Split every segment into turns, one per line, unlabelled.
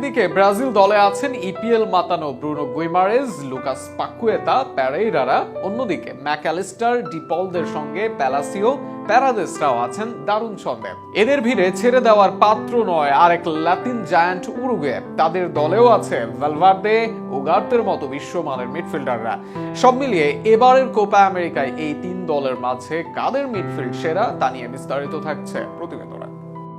একদিকে ব্রাজিল দলে আছেন ইপিএল মাতানো ব্রুনো গুইমারেজ, লুকাস পাকুয়েতা প্যারেইরারা অন্যদিকে ম্যাকালিস্টার, ডিপলদের সঙ্গে প্যালাসিও, প্যারাদেসরাও আছেন দারুণ ছন্দে। এদের ভিড়ে ছেড়ে দেওয়ার পাত্র নয় আরেক লাতিন জায়ান্ট উরুগুয়ে। তাদের দলেও আছে ভেলভার্দে ওগার্তের মতো বিশ্বমানের মিডফিল্ডাররা। সব মিলিয়ে এবারের কোপা আমেরিকায় এই তিন দলের মাঝে কাদের মিডফিল্ড সেরা তা নিয়ে বিস্তারিত থাকছে প্রতিবেদনা।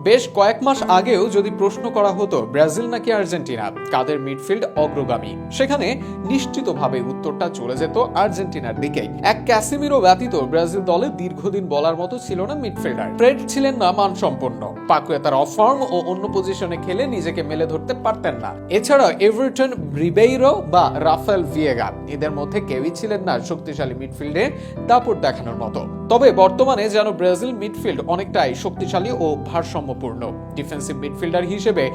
বেশ কয়েক মাস আগেও যদি প্রশ্ন করা হতো, ব্রাজিল নাকি আর্জেন্টিনা, কাদের মিডফিল্ড অগ্রগামী? সেখানে নিশ্চিতভাবে উত্তরটা চলে যেত আর্জেন্টিনার দিকে এক ক্যাসিমিরো ব্যতীত ব্রাজিল দলে দীর্ঘদিন বলার মতো ছিল না মিডফিল্ডার। ফ্রেড ছিলেন না মানসম্পন্ন। পাকুয়েতার অফ ফর্ম ও অন্য পজিশনে খেলে নিজেকে মেলে ধরতে পারতেন না। এছাড়া এভারটন রিবেইরো বা রাফেল ভিয়েগা, এদের মধ্যে কেউই ছিলেন না শক্তিশালী মিডফিল্ডে দাপট দেখানোর মতো। তবে বর্তমানে যেন ব্রাজিল মিডফিল্ড অনেকটাই শক্তিশালী ও ভারসাম্যপূর্ণ ডিফেন্সিভ মিডফিল্ডার হিসেবে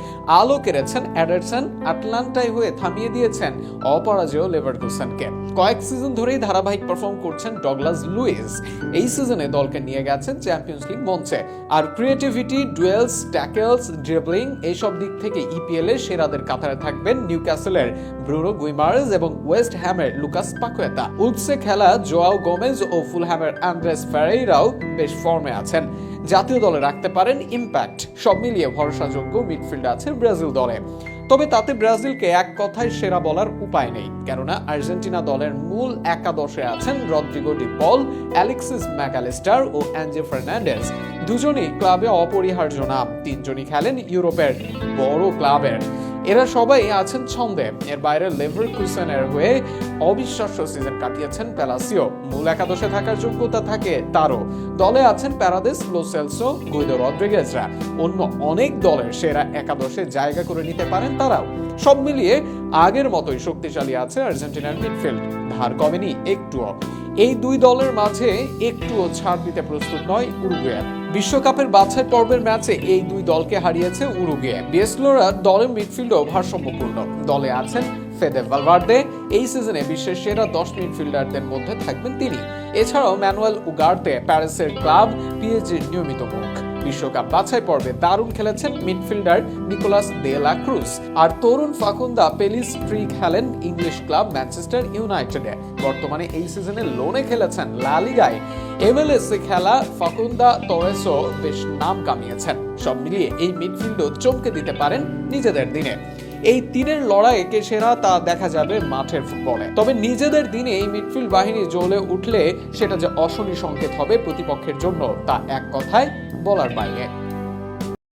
আলো কেড়েছেন অ্যাডারসন, আটলান্টায় হয়ে থামিয়ে দিয়েছেন অপরাজেয় লেভারকুসেনকে। কয়েক সিজন ধরেই ধারাবাহিক পারফর্ম করছেন ডগলাস লুইস। এই সিজনে দলকে নিয়ে গেছেন চ্যাম্পিয়ন্স লিগ মঞ্চে। আর ক্রিয়েটিভিটি ডুয়েলস ট্যাকেলস ড্রিবলিং এইসব দিক থেকে ইপিএল এ সেরাদের কাতারে থাকবেন নিউ নিউক্যাসেলের ব্রুনো গুইমার্স এবং ওয়েস্ট হ্যামের লুকাস পাকুয়েতা উলসে খেলা জোয়াও গোমেজ ও ফুলহ্যামের অ্যান্ড্রেস ফেরেইরাও বেশ ফর্মে আছেন। জাতীয় দলে রাখতে পারেন ইম্প্যাক্ট। সব মিলিয়ে ভরসাযোগ্য মিডফিল্ড আছে ব্রাজিল দলে। তবে তাতে ব্রাজিলকে এক কথায় সেরা বলার উপায় নেই। কেননা আর্জেন্টিনা দলের মূল একাদশে আছেন Rodrigo De Paul, Alexis Mac Allister ও অ্যাঞ্জে ফার্নান্ডেজ। দুজনই ক্লাবে অপরিহার্য নাম। তিনজনই খেলেন ইউরোপের বড় ক্লাবের। এরা সবাই আছেন ছন্দে। এর বাইরে লেভার কুসেনের হয়ে অবিশ্বাস্য সিজন কাটিয়েছেন প্যালাসিও। মূল একাদশে থাকার যোগ্যতা থাকে তারও। দলে আছেন প্যারাদেস লোসেলসো গুইদো রদ্রিগেজরা অন্য অনেক দলের সেরা একাদশে জায়গা করে নিতে পারেন তারাও। সব মিলিয়ে আগের মতোই শক্তিশালী আছে আর্জেন্টিনার মিডফিল্ড। ধার কমেনি, একটুও। এই দুই দলের মাঝে একটুও ছাড় দিতে প্রস্তুত নয় উরুগুয়ে। বিশ্বকাপের বাছাই পর্বের ম্যাচে এই দুই দলকে হারিয়েছে উরুগুয়ে। বিএসলোরা দলের মিডফিল্ডও ভারসাম্যপূর্ণ। দলে আছেন ফেদে ভালভার্দে। এই সিজনে বিশ্বের সেরা দশ মিডফিল্ডারদের মধ্যে থাকবেন তিনি। এছাড়াও ম্যানুয়াল উগার্তে প্যারিসের ক্লাব পিএজির নিয়মিত মুখ। বিশ্বকাপ বাছাই পর্বে দারুণ খেলেছেন midfielder Nicolas De La Cruz. আর তরুণ ফাকুন্দা পেলিস ট্রি খেলেন ইংলিশ ক্লাব ম্যানচেস্টার ইউনাইটেডে। বর্তমানে এই সিজনে লোনে খেলেছেন লা লিগায়। এমএলএস এ খেলা ফাকুন্দা তোরেসো বেশ নাম কামিয়েছেন। সব মিলিয়ে এই মিডফিল্ডও চমকে দিতে পারেন নিজেদের দিনে। এই তিনের লড়াই কে সেরা তা দেখা যাবে মাঠের ফুটবলে। তবে নিজেদের দিনে এই মিডফিল্ড বাহিনী জ্বলে উঠলে সেটা যে অশনি সংকেত হবে প্রতিপক্ষের জন্য, তা এক কথায় বলার বাইরে